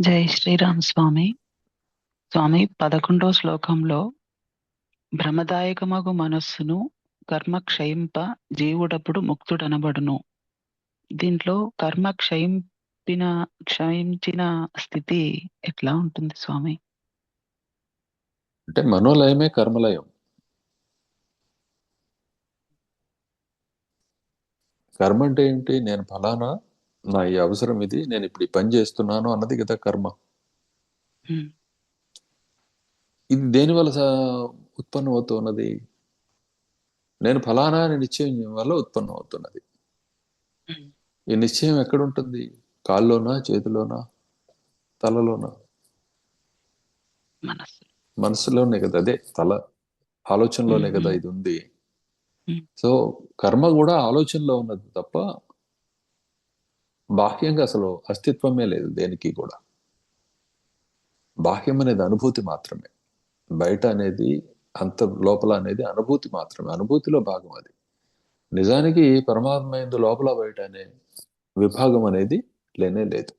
జై శ్రీరామ్ స్వామి. స్వామి పదకొండో శ్లోకంలో భ్రమదాయకమగు మనస్సును కర్మ క్షయింప జీవుడప్పుడు ముక్తుడనబడును. దీంట్లో కర్మ క్షయింపిన క్షయించిన స్థితి ఎట్లా ఉంటుంది స్వామి? అంటే మనోలయమే కర్మలయం. కర్మ అంటే ఏంటి నేను ఫలానా? నా ఈ అవసరం ఇది నేను ఇప్పుడు ఈ పని చేస్తున్నాను అన్నది కదా కర్మ. ఇది దేని వల్ల ఉత్పన్నం అవుతున్నది నేను ఫలానా అని నిశ్చయం వల్ల ఉత్పన్నం అవుతున్నది. ఈ నిశ్చయం ఎక్కడ ఉంటుంది కాల్లోనా చేతిలోనా తలలోనా మనసులోనే కదా అదే తల ఆలోచనలోనే కదా. ఇది ఉంది. సో కర్మ కూడా ఆలోచనలో ఉన్నది తప్ప బాహ్యంగా అసలు అస్తిత్వమే లేదు దేనికి కూడా. బాహ్యం అనేది అనుభూతి మాత్రమే. బయట అనేది అంత లోపల అనేది అనుభూతి మాత్రమే. అనుభూతిలో భాగం అది. నిజానికి పరమాత్మ ఎందు లోపల బయట అనే విభాగం అనేది లేనే లేదు.